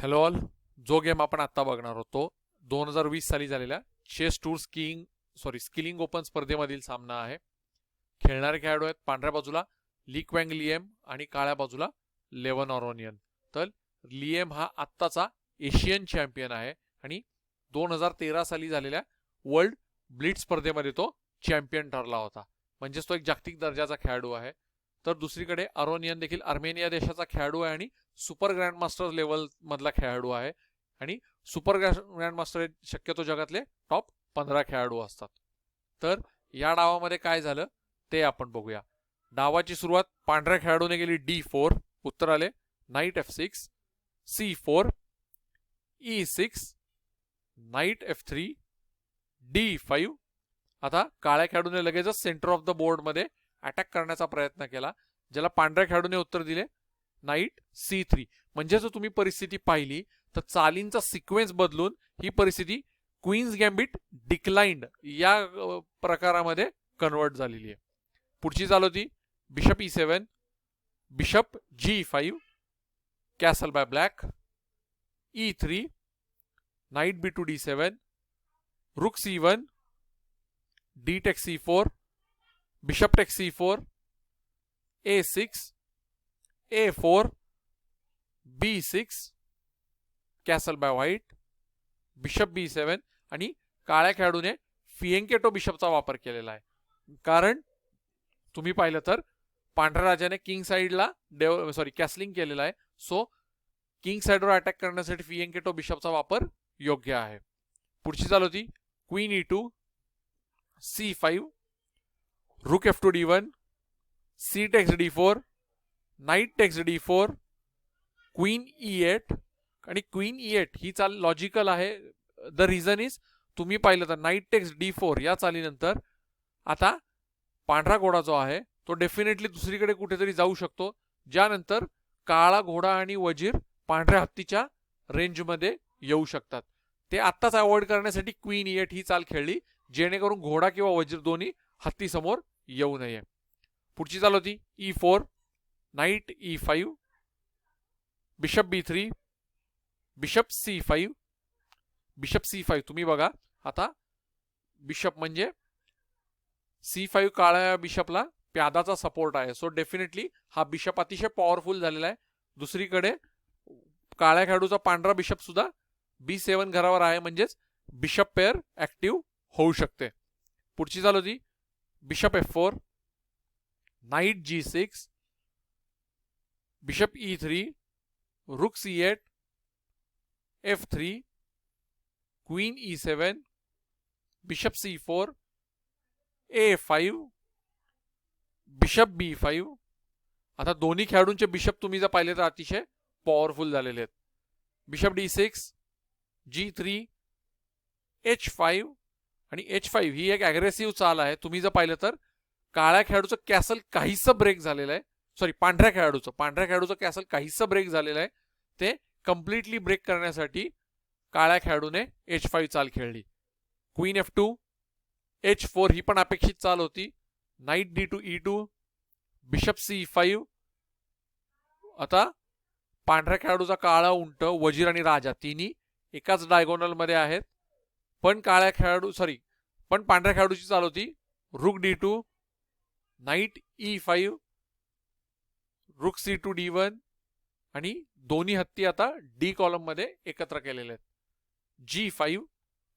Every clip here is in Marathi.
हॅलो ऑल जो गेम आपण आत्ता बघणार होतो दोन हजार वीस साली झालेल्या chess tour skiing sorry skilling open स्पर्धेमधील सामना आहे. खेळणारे खेळाडू आहेत पांढऱ्या बाजूला लिक्वँग लिएम आणि काळ्या बाजूला लेवन ऑरोनियन. तर लिएम हा आत्ताचा एशियन चॅम्पियन आहे आणि दोन हजार तेरा साली झालेल्या वर्ल्ड ब्लिट स्पर्धेमध्ये तो चॅम्पियन ठरला होता. म्हणजेच तो एक जागतिक दर्जाचा खेळाडू आहे. तर दुसरीकडे अरोनियन देखील आर्मेनिया देशाचा खेळाडू आहे आणि सुपर ग्रँडमास्टर लेवल मधला खेळाडू आहे. आणि सुपर ग्रँडमास्टर हे शक्यतो जगातले टॉप पंधरा खेळाडू असतात. तर या डावामध्ये काय झालं ते आपण बघूया. डावाची सुरुवात पांढऱ्या खेळाडूने केली डी फोर उत्तर आले. Knight F six C four E six knight F three D five आता काळ्या खेळाडूने लगेचच सेंटर ऑफ द बोर्डमध्ये अटॅक करण्याचा प्रयत्न केला ज्याला पांढऱ्या खेळाडूने उत्तर दिले. नाईट सी थ्री म्हणजे जर तुम्ही परिस्थिती पाहिली तर चालींचा सिक्वेन्स बदलून ही परिस्थिती क्वीन्स गॅम्बिट डिक्लाइंड या प्रकारामध्ये कन्वर्ट झालेली आहे. पुढची चाल होती bishop E seven bishop G five castle by black E three knight B two D seven rook C one D take C four bishop take C four A six A four B six castle by white bishop B seven आणि काळ्या खेळाडूने फिएंकेटो बिशपचा वापर केलेला आहे. कारण तुम्ही पाहिलं तर पांढऱ्या राजाने किंग साईडला डेव सॉरी कॅसलिंग केलेला आहे. सो किंग साईडवर अटॅक करण्यासाठी फिएंकेटो बिशपचा वापर योग्य आहे. पुढची चाल होती queen E two C five rook F two D one C takes D four knight takes D four queen E eight आणि क्वीन ई एट ही चाल लॉजिकल आहे. द रिझन इज तुम्ही पाहिलं तर नाईट टेक्स डी फोर या चालीनंतर आता पांढरा घोडा जो आहे तो डेफिनेटली दुसरीकडे कुठेतरी जाऊ शकतो. ज्यानंतर काळा घोडा आणि वजीर पांढऱ्या हत्तीच्या रेंजमध्ये येऊ शकतात. ते आत्ताच अवॉइड करण्यासाठी क्वीन ई एट ही चाल खेळली जेणेकरून घोडा किंवा वजीर दोन्ही हत्तीसमोर येऊ नये. पुढची चाल होती E four knight E five bishop B three bishop C five bishop C five तुम्ही बघा आता बिशप म्हणजे सी फाईव्ह काळ्या बिशपला प्यादाचा सपोर्ट आहे. सो डेफिनेटली हा बिशप अतिशय पॉवरफुल झालेला आहे. दुसरीकडे काळ्या खेळाडूचा पांढरा बिशप सुद्धा बी सेवन घरावर आहे. म्हणजेच बिशप पेअर ऍक्टिव्ह होऊ शकते. पुढची चाल होती bishop F four knight G six bishop E three rook C eight F three queen E seven bishop C four A bishop B five आता दोन्ही खेळाडूंचे बिशप तुम्ही जर पाहिले तर अतिशय पॉवरफुल झालेले आहेत. Bishop D six G three H five आणि एच फाईव्ह ही एक अग्रेसिव्ह चाल आहे. तुम्ही जर पाहिलं तर काळ्या खेळाडूचं कॅसल काहीसं ब्रेक झालेलं आहे. सॉरी पांढऱ्या खेळाडूचं. पांढऱ्या खेळाडूचं कॅसल काहीसं ब्रेक झालेलं आहे. ते कम्प्लिटली ब्रेक करण्यासाठी काळ्या खेळाडूने एच फाईव्ह चाल खेळली. Queen F two H four ही पण अपेक्षित चाल होती. Knight D two E two bishop C five आता पांढऱ्या खेळाडूचा काळा उंट वजीर आणि राजा तिन्ही एकाच डायगोनलमध्ये आहेत. पण काळ्या खेळाडू सॉरी पण पांढऱ्या खेळाडूची चाल होती. Rook D two knight E five rook C two D one आणि दोन्ही हत्ती आता डी कॉलममध्ये एकत्र केलेले आहेत. जी फाईव्ह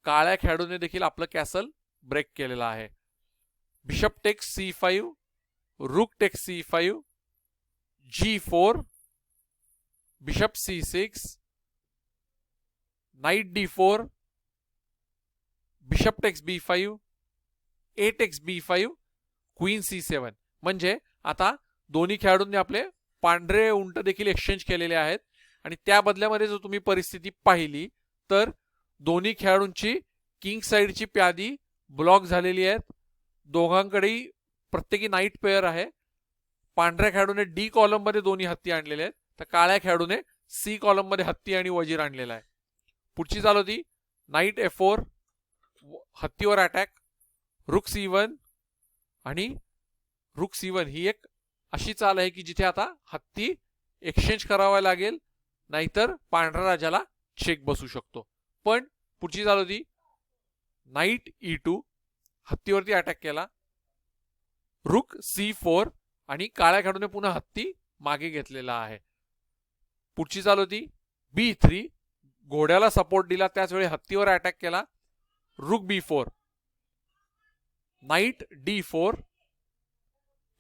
काळ्या खेळाडूने देखील आपलं कॅसल ब्रेक केलेलं आहे. Bishop takes C five rook takes C five G four bishop C six knight D four bishop takes B five A takes B five queen C seven म्हणजे आता दोन्ही खेळाडूंनी आपले पांढरे उंट देखील एक्सचेंज केलेले आहेत. आणि त्या बदल्यामध्ये जर तुम्ही परिस्थिती पाहिली तर दोन्ही खेळाडूंची किंग साईडची प्यादी ब्लॉक झालेली आहेत. दोघांकडेही प्रत्येकी नाईट पेअर आहे. पांढऱ्या खेळाडूने डी कॉलममध्ये दोन्ही हत्ती आणलेले आहेत. तर काळ्या खेळाडूने सी कॉलममध्ये हत्ती आणि वजीर आणलेला आहे. पुढची चाल होती नाईट ए फोर हत्तीवर अटॅक रुक इवन आणि रुक इवन ही एक अशी चाल आहे की जिथे आता हत्ती एक्सचेंज करावा लागेल नाहीतर पांढऱ्या राजाला चेक बसू शकतो. पण पुढची चाल होती नाईट ई टू हत्तीवरती अटॅक केला. रुक सी फोर आणि काळ्या खेळूने पुन्हा हत्ती मागे घेतलेला आहे. पुढची चाल होती बी थ्री घोड्याला सपोर्ट दिला त्याच वेळी हत्तीवर अटॅक केला. Rook B four knight D four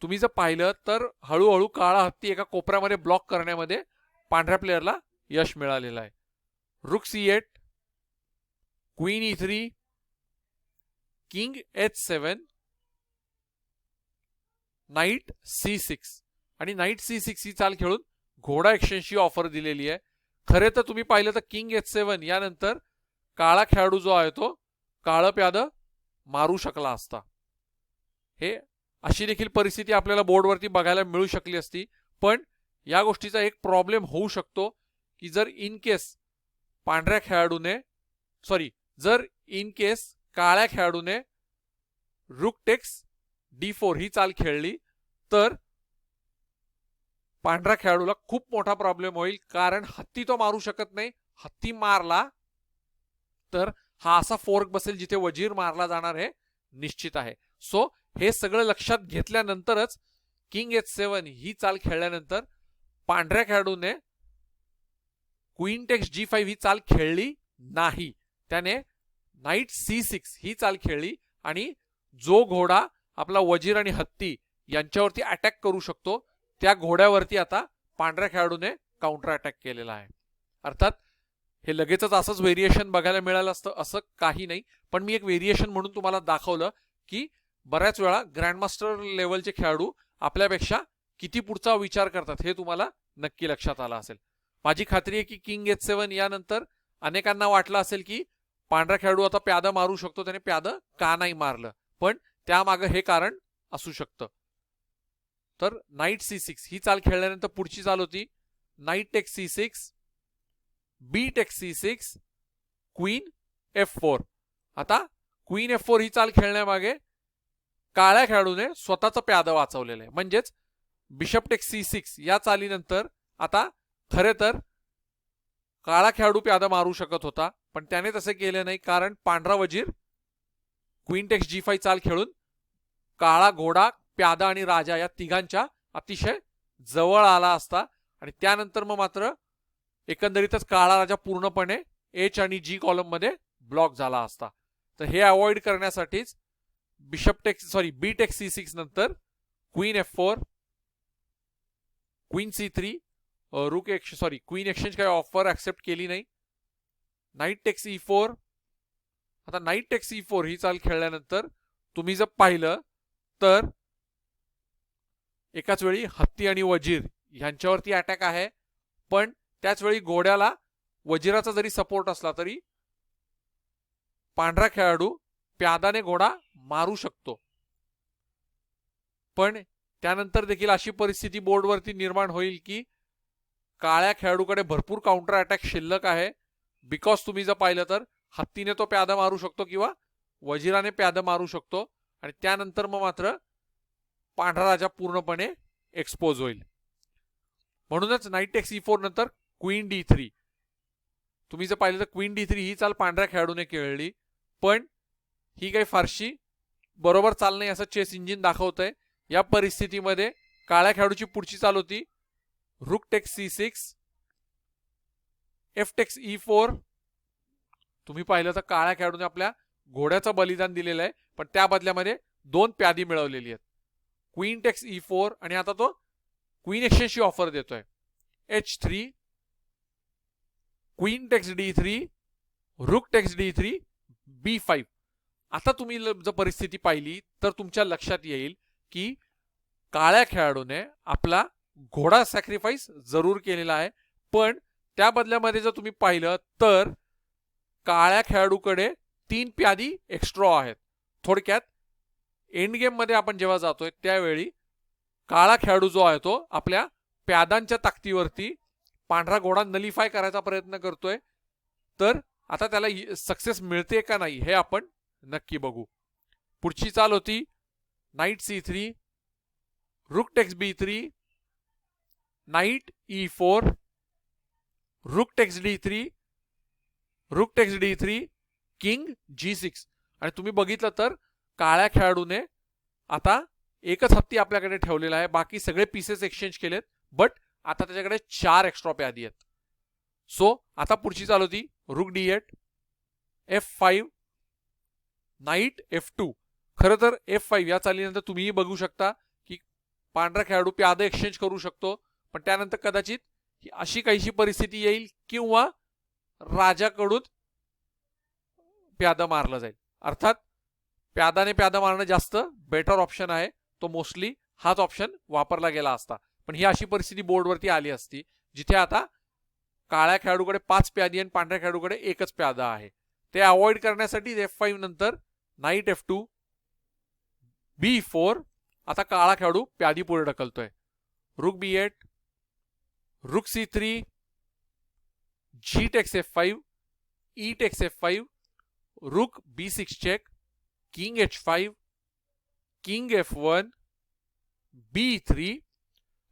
तुम्ही जर पाहिलं तर हळूहळू काळा हत्ती एका कोपऱ्यामध्ये ब्लॉक करण्यामध्ये पांढऱ्या प्लेअरला यश मिळालेलं आहे. Rook c eight queen e three king h seven knight c six आणि नाईट सी सिक्स ही चाल खेळून घोडा एक्सचेंजची ऑफर दिलेली आहे. खरे तर तुम्ही पाहिलं तर किंग एच सेवन यानंतर काळा खेळाडू जो आहे तो काळं प्यादं मारू शकला असता. हे अशी देखील परिस्थिती आपल्याला बोर्डवरती बघायला मिळू शकली असती. पण या गोष्टीचा एक प्रॉब्लेम होऊ शकतो की जर इन केस पांढऱ्या खेळाडूने सॉरी जर इन केस काळ्या खेळाडूने रुक टेक्स डी फोर ही चाल खेळली तर पांढऱ्या खेळाडूला खूप मोठा प्रॉब्लेम होईल. कारण हत्ती तो मारू शकत नाही. हत्ती मारला तर हा असा फोर्क बसेल जिथे वजीर मारला जाणार हे निश्चित आहे. सो हे सगळं लक्षात घेतल्यानंतरच किंग एच सेवन ही चाल खेळल्यानंतर पांढऱ्या खेळाडूने क्वीन टेक्स जी फाईव्ह ही चाल खेळली नाही. त्याने नाईट सी सिक्स ही चाल खेळली आणि जो घोडा आपला वजीर आणि हत्ती यांच्यावरती अटॅक करू शकतो त्या घोड्यावरती आता पांढऱ्या खेळाडूने काउंटर अटॅक केलेला आहे. अर्थात हे लगेचच असंच व्हेरिएशन बघायला मिळालं असतं असं काही नाही. पण मी एक व्हेरिएशन म्हणून तुम्हाला दाखवलं की बऱ्याच वेळा ग्रँडमास्टर लेवलचे खेळाडू आपल्यापेक्षा किती पुढचा विचार करतात हे तुम्हाला नक्की लक्षात आलं असेल. माझी खात्री आहे की किंग एच सेवन यानंतर अनेकांना वाटलं असेल की पांढरा खेळाडू आता प्यादं मारू शकतो त्याने प्यादं का नाही मारलं? पण त्यामागं हे कारण असू शकतं. तर नाईट सी सिक्स ही चाल खेळल्यानंतर पुढची चाल होती. Knight takes c six b takes c six queen f four. आता क्वीन एफ फोर ही चाल खेळण्यामागे काळ्या खेळाडूने स्वतःचं प्यादं वाचवलेलं आहे. म्हणजेच बिशप टेक सी सिक्स या चालीनंतर आता खरे तर काळा खेळाडू प्यादा मारू शकत होता पण त्याने तसे केले नाही कारण पांढरा वजीर क्वीन टेक्स जी फाय चाल खेळून काळा घोडा प्यादा आणि राजा या तिघांच्या अतिशय जवळ आला असता आणि त्यानंतर मग मात्र एकंदरीतच काळा राजा पूर्णपणे एच आणि जी कॉलममध्ये ब्लॉक झाला असता. तर हे अवॉइड करण्यासाठीच bishop takes sorry b takes c six नंतर queen f four queen c three rook x sorry queen exchange काही ऑफर ऍक्सेप्ट केली नाही. नाईट टेक्स ई फोर आता नाईट टेक्स ई फोर ही चाल खेळल्यानंतर तुम्ही जर पाहिलं तर एकाच वेळी हत्ती आणि वजीर ह्यांच्यावरती अटॅक आहे. पण त्याचवेळी घोड्याला वजिराचा जरी सपोर्ट असला तरी पांढरा खेळाडू प्यादाने घोडा मारू शकतो. पण त्यानंतर देखील अशी परिस्थिती बोर्डवरती निर्माण होईल की काळ्या खेळाडूकडे भरपूर काउंटर अटॅक शिल्लक आहे. बिकॉज तुम्ही जर पाहिलं तर हत्तीने तो प्यादा मारू शकतो किंवा वजिराने प्यादा मारू शकतो आणि त्यानंतर मग मात्र पांढरा राजा पूर्णपणे एक्सपोज होईल. म्हणूनच नाईट टेक्स ई फोर नंतर क्वीन डी थ्री तुम्ही जर पाहिलं तर क्वीन डी थ्री ही चाल पांढऱ्या खेळाडूने खेळली पण ही काही फारशी बरोबर चाल नाही असं चेस इंजिन दाखवतंय. या परिस्थितीमध्ये काळ्या खेळाडूची पुढची चाल होती. Rook takes c six f takes e four तुम्ही पाहिलं तर काळ्या खेळाडूने आपल्या घोड्याचं बलिदान दिलेलं आहे पण त्या बदल्यामध्ये दोन प्यादी मिळवलेली आहेत. क्वीन टेक्स ई फोर आणि आता तो क्वीन एक्सचेंजची ऑफर देतोय. H three queen takes d three rook takes d three b five आता तुम्ही जर परिस्थिती पाहिली तर तुमच्या लक्षात येईल की काळ्या खेळाडूने आपला घोडा सॅक्रिफाईस जरूर केलेला आहे. पण त्या बदल्यामध्ये जर तुम्ही पाहिलं तर काळ्या खेळाडूकडे तीन प्यादी एक्स्ट्रॉ आहेत. थोडक्यात एंड गेममध्ये आपण जेव्हा जातोय त्यावेळी काळा खेळाडू जो आहे तो आपल्या प्यादांच्या ताकदीवरती पांढरा घोडा नलिफाय करायचा प्रयत्न करतोय. तर आता त्याला सक्सेस मिळते का नाही हे आपण नक्की बघू. पुढची चाल होती knight c three rook takes b three knight e four rook takes d three rook takes d three king g six आणि तुम्ही बघितलं तर काळ्या खेळाडूने आता एकच हत्ती आपल्याकडे ठेवलेला आहे. बाकी सगळे पीसेस एक्सचेंज केलेत. बट आता त्याच्याकडे चार एक्स्ट्रा प्यादी आहेत. सो आता पुढची चालू होती. Rook d eight f five knight f two खरं तर एफ फाईव्ह या चालीनंतर तुम्हीही बघू शकता की पांढरा खेळाडू प्यादा एक्सचेंज करू शकतो. पण त्यानंतर कदाचित ही अशी काहीशी परिस्थिती येईल किंवा राजाकडून प्यादा मारलं जाईल. अर्थात प्यादाने प्यादा मारणं जास्त बेटर ऑप्शन आहे. तो मोस्टली हाच ऑप्शन वापरला गेला असता. पण ही अशी परिस्थिती बोर्डवरती आली असती जिथे आता काळ्या खेळाडूकडे पाच प्यादी आणि पांढऱ्या खेळाडूकडे एकच प्यादा आहे. ते अवॉइड करण्यासाठी एफ फाईव्ह नंतर knight f two b four आता काळा खेळाडू प्यादी पुढे ढकलतोय. Rook b eight rook c three g takes f five e takes f five rook b six check king h five king f one b three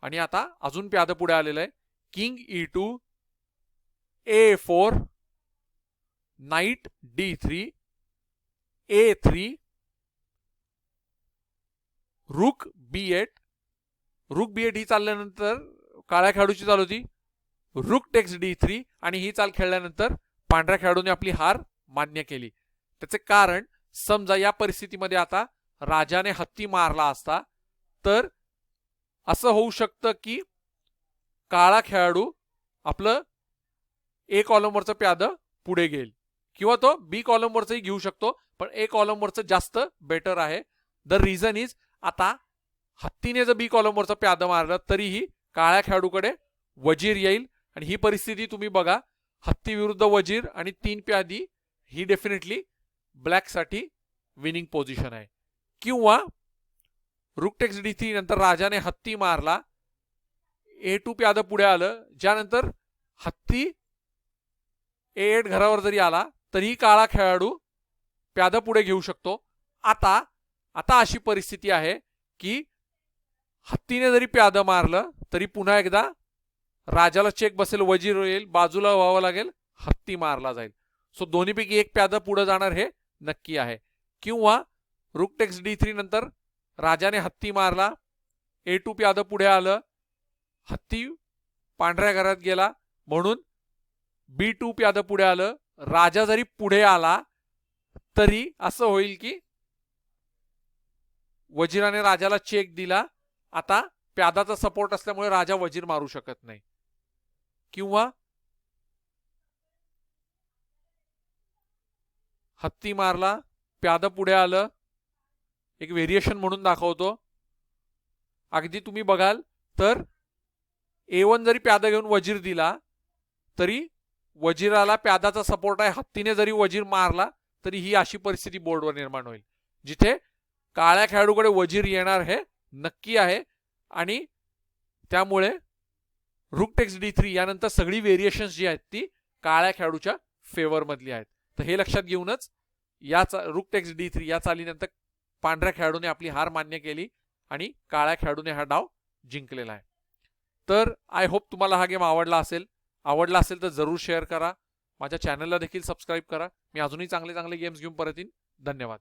आणि आता अजून प्याद पुढे आलेलं आहे. King e two a four knight d three a three rook b eight रुक बी एट ही चालल्यानंतर काळ्या खेळाडूची चाल होती. रुक टेक्स डी थ्री आणि ही चाल खेळल्यानंतर पांढऱ्या खेळाडूने आपली हार मान्य केली. त्याचे कारण समजा या परिस्थितीमध्ये आता राजाने हत्ती मारला असता तर असं होऊ शकतं की काळा खेळाडू आपलं ए कॉलमवरचं प्याद पुढे घेईल. किंवा तो बी कॉलमवरचंही घेऊ शकतो पण ए कॉलमवरचं जास्त बेटर आहे. द रिझन इज आता हत्तीने जर बी कॉलमवरचं प्याद मारलं तरीही काळ्या खेळाडूकडे वजीर येईल. आणि ही परिस्थिती तुम्ही बघा हत्ती विरुद्ध वजीर आणि तीन प्यादी ही डेफिनेटली ब्लॅकसाठी विनिंग पोझिशन आहे. किंवा रुकटेक्स डी थ्री नंतर राजाने हत्ती मारला. ए टू प्यादं पुढे आलं. ज्यानंतर हत्ती ए एट घरावर जरी आला तरीही काळा खेळाडू प्यादं पुढे घेऊ शकतो. आता आता अशी परिस्थिती आहे की हत्तीने जरी प्यादं मारलं तरी पुन्हा एकदा राजाला चेक बसेल वजीर येईल बाजूला व्हावं लागेल हत्ती मारला जाईल. सो दोन्हीपैकी एक प्यादं पुढे जाणार हे नक्की आहे. किंवा रुकटेक्स डी थ्री नंतर राजाने हत्ती मारला. ए टू प्याद पुढे आलं. हत्ती पांढऱ्या घरात गेला. म्हणून बी टू प्याद पुढे आलं. राजा जरी पुढे आला तरी असं होईल की वजीराने राजाला चेक दिला. आता प्यादाचा सपोर्ट असल्यामुळे राजा वजीर मारू शकत नाही. किंवा हत्ती मारला. प्यादा पुढे आलं. एक व्हेरिएशन म्हणून दाखवतो. अगदी तुम्ही बघाल तर ए वन जरी प्यादा घेऊन वजीर दिला तरी वजीराला प्यादाचा सपोर्ट आहे. हत्तीने जरी वजीर मारला तरी ही अशी परिस्थिती बोर्डवर निर्माण होईल. जिथे काळ्या खेळाडूकडे वजीर येणार हे नक्की आहे. आणि त्यामुळे रुकटेक्स डी थ्री यानंतर सगळी व्हेरिएशन्स जी आहेत ती काळ्या खेळाडूच्या फेवरमधली आहेत. तर हे लक्षात घेऊनच या रुकटेक्स डी थ्री या चालीनंतर पांढऱ्या खेळाडूने आपली हार मान्य केली आणि काळ्या खेळाडूने हा डाव जिंकलेला आहे. तर आय होप तुम्हाला हा गेम आवडला असेल. आवडला असेल तर जरूर शेअर करा. माझ्या चॅनलला देखील सबस्क्राईब करा. मी अजूनही चांगले चांगले गेम्स घेऊन परत येईन. धन्यवाद.